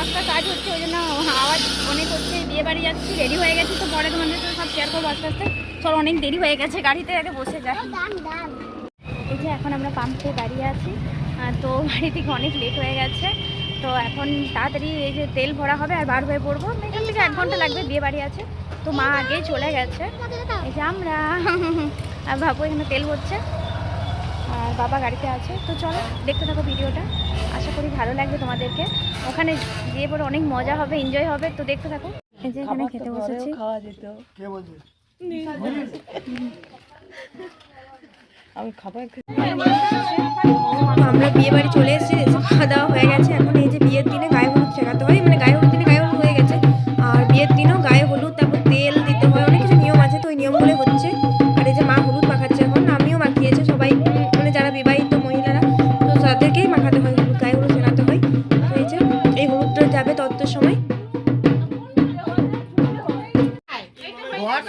রাস্তার কাজ হচ্ছে ওই জন্য আওয়াজ অনেক হচ্ছে বিয়ে বাড়ি যাচ্ছি রেডি হয়ে গেছি তো পরে তোমাদের তো সব শেয়ার করব আস্তে আস্তে। চল অনেক দেরি হয়ে গেছে গাড়িতে আগে বসে যাই। এই যে এখন আমরা পাম্পে দাঁড়িয়ে আছি তো বাড়ি থেকে অনেক লেট হয়ে গেছে তো এখন তাড়াতাড়ি এই যে তেল ভরা হবে আর বার হয়ে পড়ব। এখান থেকে এক ঘণ্টা লাগবে বিয়ে বাড়ি আছে তো মা আগে চলে গেছে। এই যে আমরা আর ভাবো এখানে তেল ভরছে। আর বাবা গাড়িতে আছে। তো চলো দেখতে থাকো ভিডিওটা। আশা করি ভালো লাগবে তোমাদেরকে। ওখানে গিয়ে পরে অনেক মজা হবে এনজয় হবে। তো দেখতে থাকো। এই যে এখানে খেতে বসেছি। খাওয়া যেত। কে বলছে? আমি খাবার আমরা বিয়ে বাড়ি চলে এসেছি। তাদেরকেই মাখাতে হয় হলুদ গায়ে হলুদ শেখাতে হয়। তো এই যে এই হলুদটা যাবে তত্ত্বের সময়।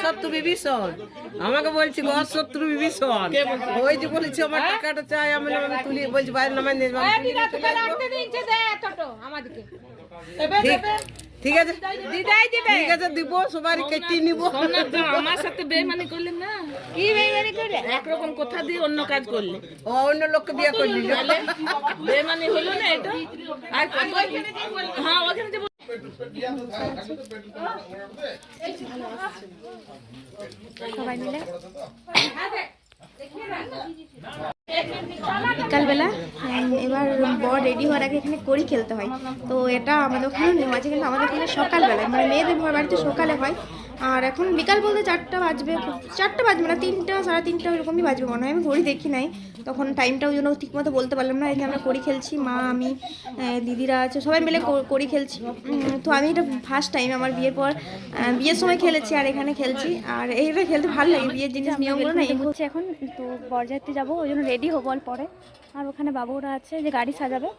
শত্রু বিভীষণ। আমাকে বলছি ঘর শত্রু বিভীষণ ওই যে বলেছি আমার টাকাটা চাই আমি তুলি বলছি বাইরে নামাই নিয়ে আমি তুলে চলে আসব। ঠিক- ঠিক আছে ঠিক আছে দিব সবার কেটে নিব। আমার সাথে বেমানি করলেন না। কি বেমানি করলে? একরকম কথা দিয়ে অন্য কাজ করলে। ও অন্য লোককে বিয়ে করলি। বেমানি হলো না এটা? আর কত হ্যাঁ ওখানে যে সবাই মিলে। বিকালবেলা এবার বর রেডি হওয়ার আগে এখানে করি খেলতে হয়। তো এটা আমাদের ওখানে নিয়ম আছে, কিন্তু আমাদের ওখানে সকালবেলায় মানে মেয়েদের বাড়িতে সকালে হয়। আর এখন বিকাল বলতে চারটা বাজবে চারটা বাজবে না তিনটা সাড়ে তিনটা এরকমই বাজবে মনে হয় আমি ঘড়ি দেখি নাই। তখন টাইমটা ওই জন্য ঠিকমতো বলতে পারলাম না এই যে আমরা কড়ি খেলছি মা আমি দিদিরা আছে সবাই মিলে করি খেলছি। তো আমি এটা ফার্স্ট টাইম আমার বিয়ের পর বিয়ের সময় খেলেছি আর এখানে খেলছি। আর এইভাবে খেলতে ভালো লাগে বিয়ের জিনিস নিয়মগুলো না হচ্ছে এখন তো বরযাত্রী যাব ওই জন্য রেডি হব পরে। আর ওখানে বাবুরা আছে যে গাড়ি সাজাবে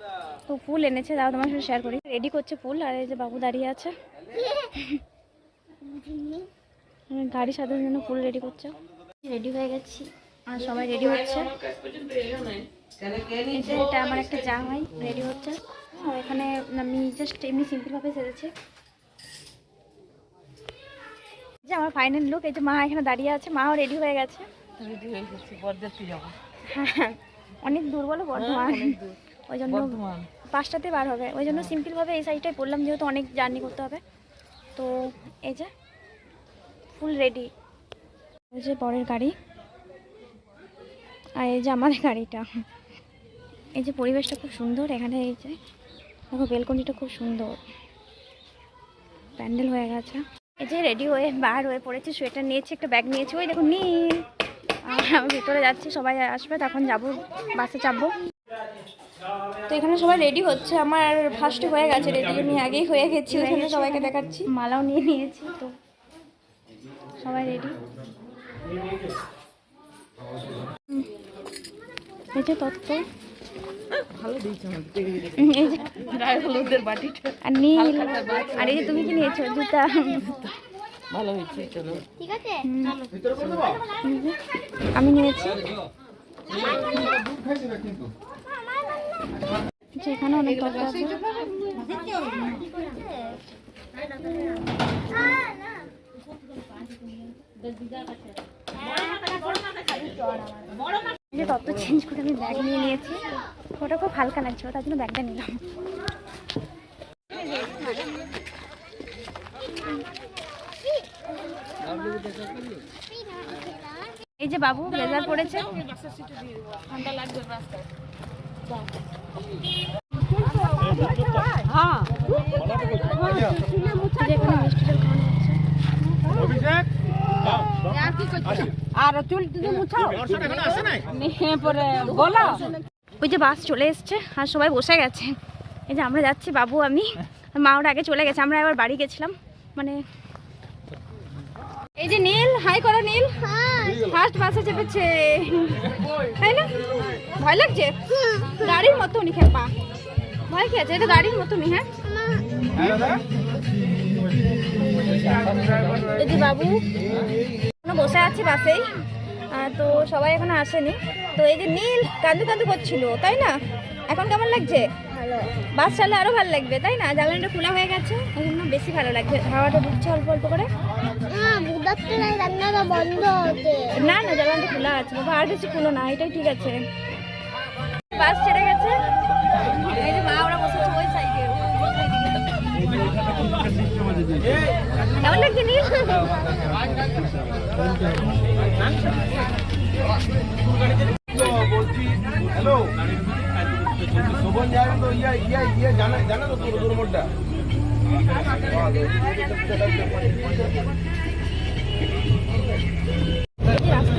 তো ফুল এনেছে দাও তোমার সাথে শেয়ার করি। রেডি করছে ফুল আর এই যে বাবু দাঁড়িয়ে আছে। গাড়ি সাজানোর জন্য ফুল রেডি করছে? রেডি হয়ে গেছি। আর সবাই রেডি হচ্ছে? এটা আমার একটা জামাই রেডি হচ্ছে। আর এখানে আমি জাস্ট এমনি সিম্পলভাবে সেজেছি। যে আমার ফাইনাল লুক এই যে মা এখানে দাঁড়িয়ে আছে মাও রেডি হয়ে গেছে। রেডি হয়ে গেছি বরযাত্রী যাব। হ্যাঁ অনেক দূর বলো বর্ধমান। ওই জন্য পাঁচটাতে বার হবে। ওই জন্য সিম্পলভাবে এই সাইডটাই পড়লাম যেহেতু অনেক জার্নি করতে হবে। তো এই যে ফুল রেডি। ওই যে বরের গাড়ি। আর এই যে আমাদের গাড়িটা। এই যে পরিবেশটা খুব সুন্দর এখানে, এই যে দেখো বেলকনিটা খুব সুন্দর। প্যান্ডেল হয়ে গেছে। এই যে রেডি হয়ে বার হয়ে পড়েছে, সোয়েটার নিয়েছে, একটা ব্যাগ নিয়েছি। ওই দেখো আর আমি ভিতরে যাচ্ছি, সবাই আসবে, তখন যাব, বাসে চাপবো। তো এখানে সবাই রেডি হচ্ছে, আমার ফার্স্টে হয়ে গেছে, রেডি। আমি আগেই হয়ে গেছি, ওখানে সবাইকে দেখাচ্ছি। মালাও নিয়ে নিয়েছি, তো সবাই রেডি এই যে তত্ত্ব আর নীল আর এই যে তুমি কি নিয়েছো জুতা ভালো হয়েছে চলো হুম। এই আমি নিয়েছি এখানে অনেক তত্ত্ব আছে এই তত্ত্ব চেঞ্জ করে আমি ব্যাগ নিয়ে নিয়েছি। ওটা খুব হালকা লাগছিল, তার জন্য ব্যাগটা নিলাম। এই যে বাবু ব্লেজার পড়েছে ঠান্ডা লাগবে রাস্তায় যে এখানে মিষ্টি জল খাওয়ানো হচ্ছে আর চুল মুছাও? পরে বলো। ওই যে বাস চলে এসছে আর সবাই বসে গেছে। এই যে আমরা যাচ্ছি বাবু আমি মা ওরা আগে চলে গেছে। আমরা এবার বাড়ি গেছিলাম মানে এই যে নীল হাই করো নীল। ফার্স্ট বাসে চেপেছে। তাই না? ভয় লাগছে? গাড়ির মতো উনি খেপা। ভয় কি আছে? এটা গাড়ির মতনই হ্যাঁ? এই যে বাবু। বসে আছি বাসেই তো সবাই এখনও আসেনি। তো এই যে নীল কান্দু কান্দু করছিল তাই না? এখন কেমন লাগছে? বাস চালে আরও ভালো লাগবে তাই না? জানলাটা খোলা হয়ে গেছে জন্য বেশি ভালো লাগছে। হাওয়াটা ঢুকছে অল্প অল্প করে। বন্ধ না না জানলাটা খোলা আছে। বাবা আর বেশি খুলো না এটাই ঠিক আছে। বাস ছেড়ে গেছে। এই যে মা ওরা বসেছে ওই সাইডে হ্যালো শোভন যাবে তো ইয়া জানা জানা তো তোর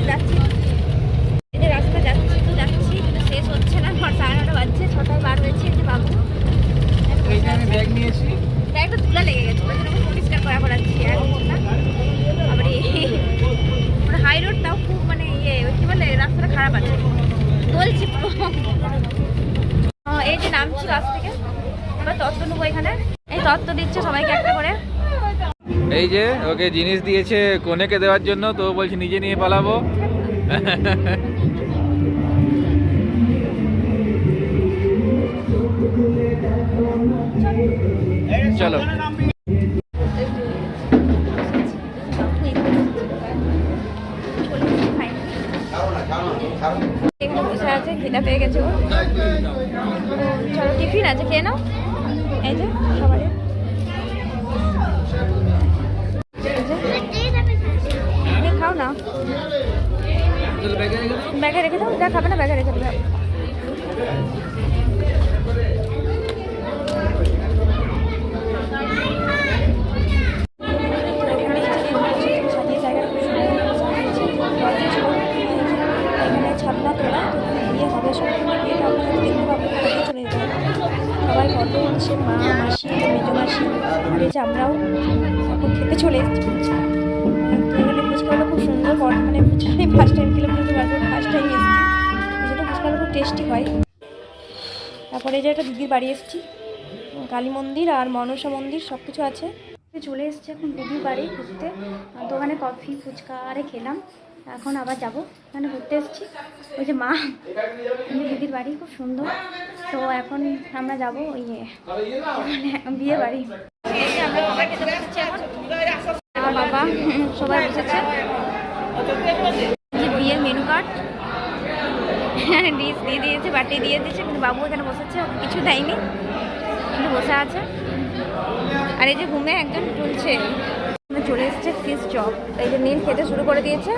যাচ্ছি এই যে রাস্তা যাচ্ছি তো যাচ্ছি কিন্তু শেষ হচ্ছে না আমার সাড়ে নটা বাজছে ছটায় বার হয়েছে এই যে বাবু এই যে আমি ব্যাগ নিয়েছি ব্যাগটা তুলা লেগে গেছে ওই জন্য আমি পরিষ্কার করা করাচ্ছি আর কিছু না আবার এই হাই রোডটাও খুব মানে ইয়ে ওই কি বলে বলছি এই যে নামছি বাস থেকে। এবার তত্ত্ব নেব এখানে। এই তত্ত্ব দিচ্ছে সবাইকে একটা করে। এই যে ওকে জিনিস দিয়েছে কনেকে দেওয়ার জন্য তো বলছে নিজে নিয়ে পালাবো। চলো। এখানে বসে আছে খিদা পেয়ে গেছে চলো, টিফিন আছে, খেয়ে নাও। এই যে সবারই খাও না। ব্যাগে রেখে দাও। যা খাবে না, ব্যাগে রেখে দাও। ছাপনা তোলা হবে সব বিয়ে তারপরে চলে যেতে হবে সবাই ফটো উঠছে মা, মাসি, মেজো মাসি যে আমরাও খেতে চলে এসেছি ফুচকা এখানে খুব সুন্দর বড় মানে ফুচকা ফার্স্ট টাইম খেলাম পারব ফার্স্ট টাইম এসেছি। যেটা ফুচকাগুলো খুব টেস্টি হয়। তারপরে যে একটা দিদির বাড়ি এসেছি, কালী মন্দির আর মনসা মন্দির সব কিছু আছে। চলে এসেছি এখন দিদির বাড়ি ঘুরতে। দোকানে কফি, ফুচকা, আরে খেলাম। এখন আবার যাব। ওখানে ঘুরতে এসেছি। ওই যে মা দিদির বাড়ি খুব সুন্দর। তো এখন আমরা যাব ওই মানে বিয়ে বাড়ি। আমরা সবাই খেতে বসেছি এখন আমার বাবা সবাই বসেছে। যে বিয়ের মেনু কার্ড ডিশ দিয়ে দিয়েছে, বাটি দিয়ে দিয়েছে, কিন্তু বাবু এখানে বসেছে কিছু দেয়নি। কিন্তু বসে আছে। আর এই যে ঘুমে একজন চলছে। চলে এসেছে ফিস চপ এই যে নীল খেতে শুরু করে দিয়েছে।